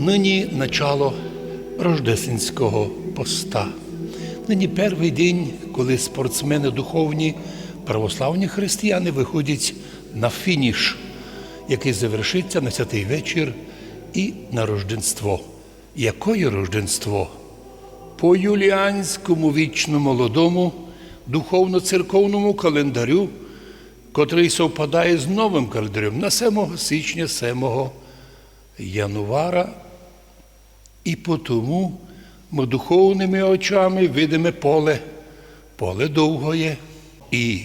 Нині начало рождественського поста. Нині перший день, коли спортсмени духовні, православні християни виходять на фініш, який завершиться на святий вечір і на рожденство. Якое рожденство? По юліанському вічно молодому духовно-церковному календарю, котрий совпадає з новим календарем на 7 січня 7 январа, і потому ми духовними очами видимо поле, поле довгоє, і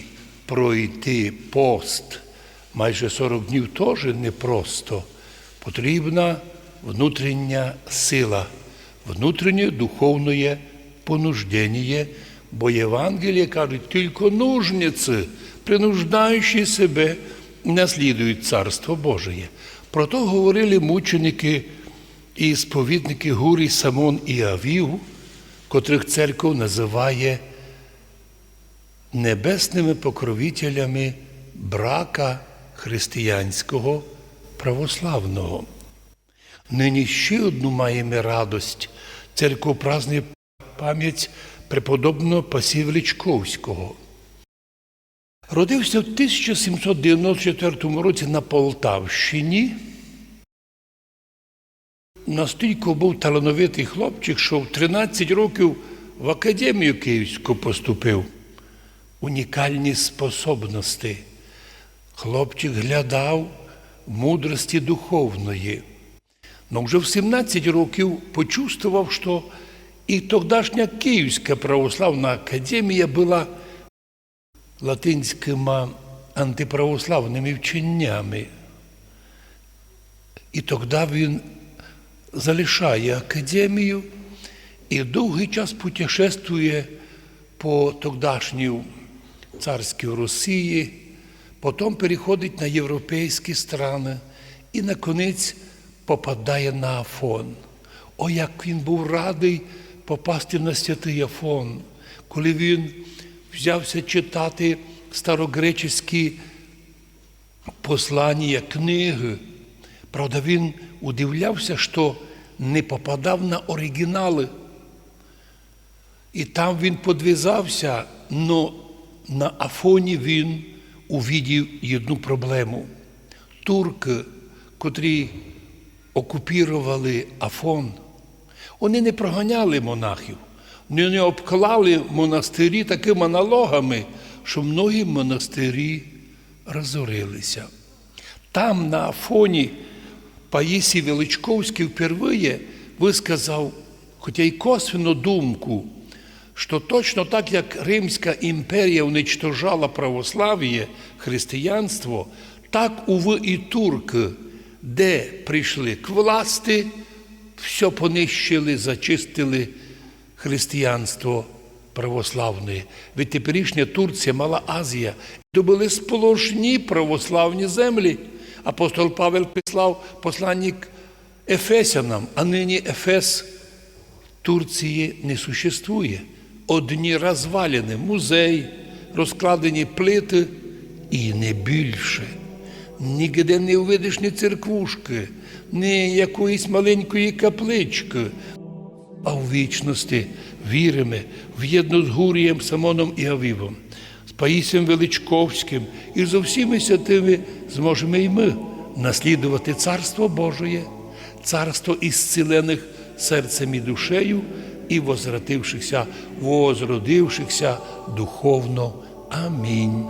пройти пост майже 40 днів теж непросто. Потрібна внутрішня сила, внутрішнє духовне понуждення, бо Євангеліє кажуть, тільки нужниці, принуждаючи себе, наслідують Царство Божие. Про то говорили мученики і сповідники Гурій Самон і Авів, котрих церков називає небесними покровителями брака християнського православного. Нині ще одну маємо радость. Церква празднує пам'ять преподобного Пасівличковського. Родився в 1794 році на Полтавщині. Настільки був талановитий хлопчик, що в 13 років в академію Київську поступив. Унікальні способності. Хлопчик глядав мудрості духовної. Но вже в 17 років почувствував, що і тогдашня Київська православна академія була латинськими антиправославними вченнями. І тоді він залишає академію і довгий час путешествує по тогдашній царській Росії, потім переходить на європейські страни і, наконець, попадає на Афон. О, як він був радий попасти на святий Афон, коли він взявся читати старогреческі послання, книги. Правда, він удивлявся, що не попадав на оригінали. І там він подвізався, але на Афоні він увидів одну проблему. Турки, котрі окупірували Афон, вони не проганяли монахів, не обклали монастирі такими налогами, що многі монастирі розорилися. Там, на Афоні, Паїсій Величковський впервые висказав, хоча й косвенно думку, що точно так, як Римська імперія уничтожала православ'я, християнство, так, уви, і турки, де прийшли к власти, все понищили, зачистили християнство православне. Від теперішня Турція, Мала Азія, то були сполошні православні землі. Апостол Павел писав посланник Ефесянам, а нині Ефес Турції не существує. Одні розвалини, музей, розкладені плити і не більше. Нігде не увидиш ні церквушки, ні якоїсь маленької каплички. А в вічності віримо в єдно з Гурієм, Самоном і Авівом, з Паїсієм Величковським і з усіми святими зможемо і ми наслідувати Царство Божоє, царство ісцелених серцем і душею, і возвратившихся, возродившихся духовно. Амінь.